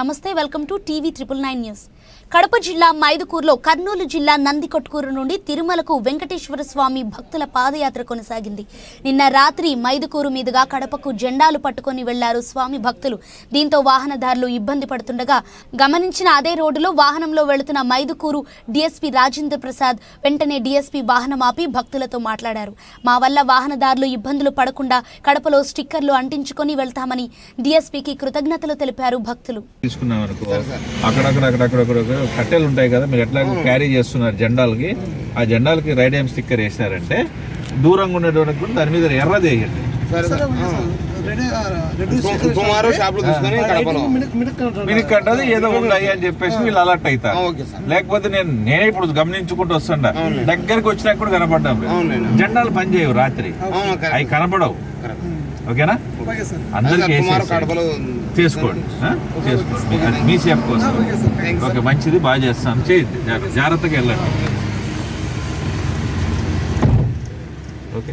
నమస్తే welcome to TV triple nine news. Kadapa జిల్లా మైదుకూరులో కర్నూలు జిల్లా నందికొట్కూరు నుండి తిరుమలకు వెంకటేశ్వర స్వామి భక్తుల పాదయాత్ర కొనసాగింది. నిన్న రాత్రి మైదుకూరు మీదుగా కడపకు జెండాలు పట్టుకొని వెళ్ళారు స్వామి భక్తులు. దీంతో వాహనదారులు ఇబ్బంది పడుతుండగా గమనించిన అదే రోడ్డులో వాహనంలో వెళుతున్న మైదుకూరు డీఎస్పీ రాజేంద్ర ప్రసాద్ వెంటనే డీఎస్పీ వాహనం ఆపి భక్తులతో మాట్లాడారు. మా వల్ల వాహనదారులు ఇబ్బందులు పడకుండా కడపలో స్టిక్కర్లు అంటించుకొని వెళ్తామని డీఎస్పీకి కృతజ్ఞతలు తెలిపారు భక్తులు. తీసుకున్నాం అనుకో. అక్కడక్కడ అక్కడక్కడ కట్టెలు ఉంటాయి కదా మీరు ఎట్లా క్యారీ చేస్తున్నారు జెండాలకి. ఆ జెండాలకి రైడ్ ఏం స్టిక్కర్ వేసినారంటే దూరంగా ఉండేటోళ్ళకి కూడా దాని మీద ఎర్రది మీకు కట్టది ఏదో ఉన్నాయి అని చెప్పేసి వీళ్ళు అలర్ట్ అవుతారు ఓకే సార్. లేకపోతే నేను నేనే ఇప్పుడు గమనించుకుంటూ వస్తుండ. దగ్గరికి వచ్చినా కూడా కనపడ్డాం. జెండాలు పనిచేయవు రాత్రి. అవును, కరెక్ట్. అవి కనపడవు. కరెక్ట్. ఓకేనా? అందరికి చేసుకోండి మీ సేఫ్ కోసం. ఓకే మంచిది బాగా చేస్తాను. చేయండి. జాగ్రత్త- జాగ్రత్తగా వెళ్ళండి. ఓకే.